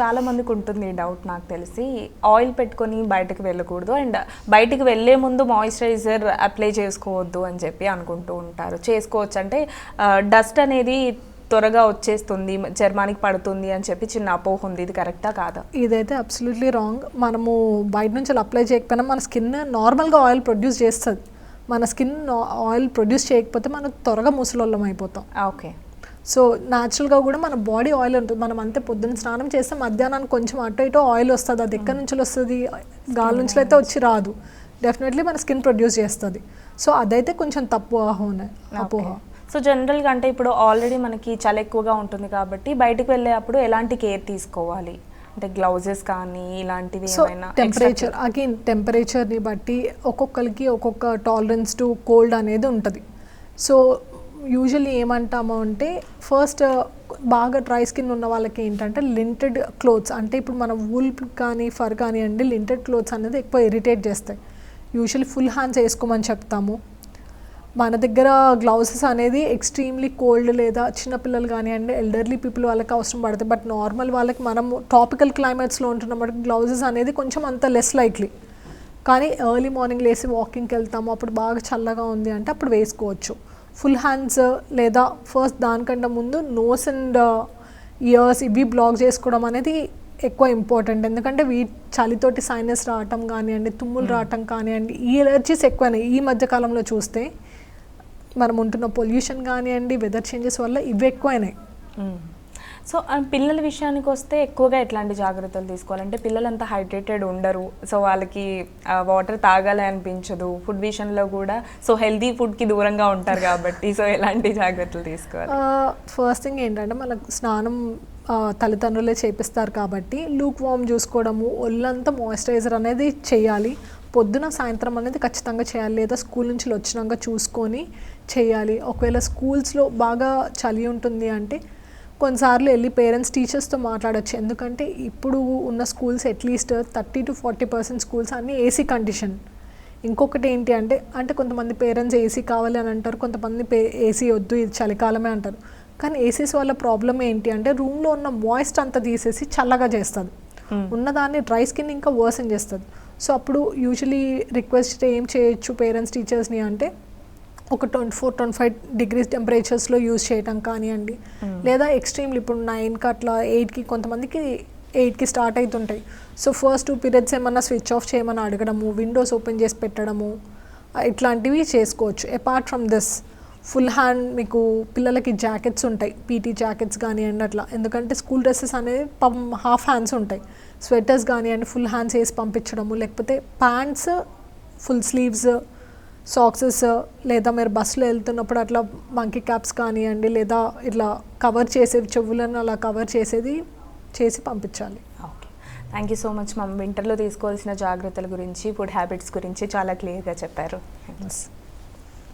చాలా మందికి ఉంటుంది ఈ డౌట్ నాకు తెలిసి. ఆయిల్ పెట్టుకొని బయటకు వెళ్ళకూడదు. అండ్ బయటికి వెళ్ళే ముందు మాయిశ్చరైజర్ అప్లై చేసుకోవద్దు అని చెప్పి అనుకుంటూ ఉంటారు. చేసుకోవచ్చు అంటే డస్ట్ అనేది త్వరగా వచ్చేస్తుంది చర్మానికి పడుతుంది అని చెప్పి చిన్న అపోహ ఉంది. ఇది కరెక్టా కాదా? ఇదైతే అబ్సల్యూట్లీ రాంగ్ మనము బయట నుంచి అప్లై చేయకపోయినా మన స్కిన్ నార్మల్గా ఆయిల్ ప్రొడ్యూస్ చేస్తుంది. మన స్కిన్ ఆయిల్ ప్రొడ్యూస్ చేయకపోతే మనం త్వరగా ముసలోళ్ళం అయిపోతాం. ఓకే. సో న్యాచురల్గా కూడా మన బాడీ ఆయిల్ ఉంటుంది. మనం అంతే పొద్దున్న స్నానం చేస్తే మధ్యాహ్నానికి కొంచెం అటు ఇటు ఆయిల్ వస్తుంది. అది ఎక్కడి నుంచి వస్తుంది? గాలి నుంచి అయితే వచ్చి రాదు. డెఫినెట్లీ మన స్కిన్ ప్రొడ్యూస్ చేస్తుంది. సో అదైతే కొంచెం తప్పు అపోహ అపోహ. సో జనరల్గా అంటే ఇప్పుడు ఆల్రెడీ మనకి చలి ఎక్కువగా ఉంటుంది కాబట్టి బయటికి వెళ్ళేటప్పుడు ఎలాంటి కేర్ తీసుకోవాలి? అంటే గ్లౌజెస్ కానీ ఇలాంటివి ఏమైనా టెంపరేచర్ అగైన్ టెంపరేచర్ని బట్టి ఒక్కొక్కరికి ఒక్కొక్క టాలరెన్స్ టు కోల్డ్ అనేది ఉంటుంది. సో యూజువల్లీ ఏమంటాము అంటే ఫస్ట్ బాగా డ్రై స్కిన్ ఉన్న వాళ్ళకి ఏంటంటే లింటెడ్ క్లోత్స్. అంటే ఇప్పుడు మనం వూల్ కానీ ఫర్ కానీ అండి లింటెడ్ క్లోత్స్ అనేది ఎక్కువ ఇరిటేట్ చేస్తాయి. యూజువల్లీ ఫుల్ హ్యాండ్స్ వేసుకోమని చెప్తాము. మన దగ్గర గ్లౌసెస్ అనేది ఎక్స్ట్రీమ్లీ కోల్డ్ లేదా చిన్నపిల్లలు కానివ్వండి ఎల్డర్లీ పీపుల్ వాళ్ళకి అవసరం పడుతుంది బట్ నార్మల్ వాళ్ళకి మనం టాపికల్ క్లైమేట్స్లో ఉంటున్నప్పుడు గ్లౌజెస్ అనేది కొంచెం అంత లెస్ లైక్లీ. కానీ ఎర్లీ మార్నింగ్ లేసి వాకింగ్కి వెళ్తాము అప్పుడు బాగా చల్లగా ఉంది అంటే అప్పుడు వేసుకోవచ్చు. ఫుల్ హ్యాండ్స్ లేదా ఫస్ట్ దానికంటే ముందు నోస్ అండ్ ఇయర్స్ ఇవి బ్లాక్ చేసుకోవడం అనేది ఎక్కువ ఇంపార్టెంట్. ఎందుకంటే వీ చలితోటి సైనస్ రావటం కానివ్వండి తుమ్ములు రావటం కానివ్వండి ఈ ఎలర్జీస్ ఎక్కువైనాయి. ఈ మధ్య కాలంలో చూస్తే మనం ఉంటున్న పొల్యూషన్ కానివ్వండి వెదర్ చేంజెస్ వల్ల ఇవి ఎక్కువైనాయి. సో పిల్లల విషయానికి వస్తే ఎక్కువగా ఎట్లాంటి జాగ్రత్తలు తీసుకోవాలంటే పిల్లలంతా హైడ్రేటెడ్ ఉండరు. సో వాళ్ళకి వాటర్ తాగాలి అనిపించదు. ఫుడ్ విషయంలో కూడా సో హెల్దీ ఫుడ్కి దూరంగా ఉంటారు కాబట్టి సో ఎలాంటి జాగ్రత్తలు తీసుకోవాలి? ఫస్ట్ థింగ్ ఏంటంటే మనకు స్నానం తల్లిదండ్రులే చేపిస్తారు కాబట్టి లూక్ వామ్ చూసుకోవడము ఒళ్ళంతా మాయిశ్చరైజర్ అనేది చేయాలి. పొద్దున సాయంత్రం అనేది ఖచ్చితంగా చేయాలి. లేదా స్కూల్ నుంచి వచ్చినాక చూసుకొని చేయాలి. ఒకవేళ స్కూల్స్లో బాగా చలి ఉంటుంది అంటే కొన్నిసార్లు వెళ్ళి పేరెంట్స్ టీచర్స్తో మాట్లాడొచ్చు. ఎందుకంటే ఇప్పుడు ఉన్న schools at least thirty to forty percent schools అన్నీ ఏసీ కండిషన్ ఇంకొకటి ఏంటి అంటే అంటే కొంతమంది పేరెంట్స్ ఏసీ కావాలి అని అంటారు కొంతమంది పే ఏసీ వద్దు ఇది చలికాలమే అంటారు. కానీ ఏసీస్ వల్ల ప్రాబ్లం ఏంటి అంటే రూమ్లో ఉన్న మాయిస్ట్ అంతా తీసేసి చల్లగా చేస్తుంది. ఉన్నదాన్ని డ్రై స్కిన్ ఇంకా వర్సన్ చేస్తుంది. సో అప్పుడు యూజువలీ రిక్వెస్ట్ ఏం చేయొచ్చు పేరెంట్స్ టీచర్స్ని అంటే ఒక twenty four twenty five degrees టెంపరేచర్స్లో use చేయటం కానివ్వండి. లేదా ఎక్స్ట్రీమ్లీ ఇప్పుడు నైన్కి అట్లా ఎయిట్కి కొంతమందికి ఎయిట్కి స్టార్ట్ అవుతుంటాయి సో ఫస్ట్ టూ పీరియడ్స్ ఏమన్నా స్విచ్ ఆఫ్ చేయమని అడగడము విండోస్ ఓపెన్ చేసి పెట్టడము ఇట్లాంటివి చేసుకోవచ్చు. Apart from this full hand మీకు పిల్లలకి జాకెట్స్ ఉంటాయి. పీటీ జాకెట్స్ కానివ్వండి అట్లా. ఎందుకంటే స్కూల్ డ్రెస్సెస్ అనేవి పం హాఫ్ హ్యాండ్స్ ఉంటాయి. స్వెటర్స్ కానివ్వండి ఫుల్ హ్యాండ్స్ వేసి పంపించడము లేకపోతే ప్యాంట్స్ ఫుల్ స్లీవ్స్ సాక్సెస్ లేదా మీరు బస్సులో వెళ్తున్నప్పుడు అట్లా మంకీ క్యాప్స్ కానివ్వండి లేదా ఇట్లా కవర్ చేసేవి చెవులను అలా కవర్ చేసేది చేసి పంపించాలి. Okay thank you so much ma'am వింటర్లో తీసుకోవాల్సిన జాగ్రత్తల గురించి ఫుడ్ హ్యాబిట్స్ గురించి చాలా క్లియర్గా చెప్పారు.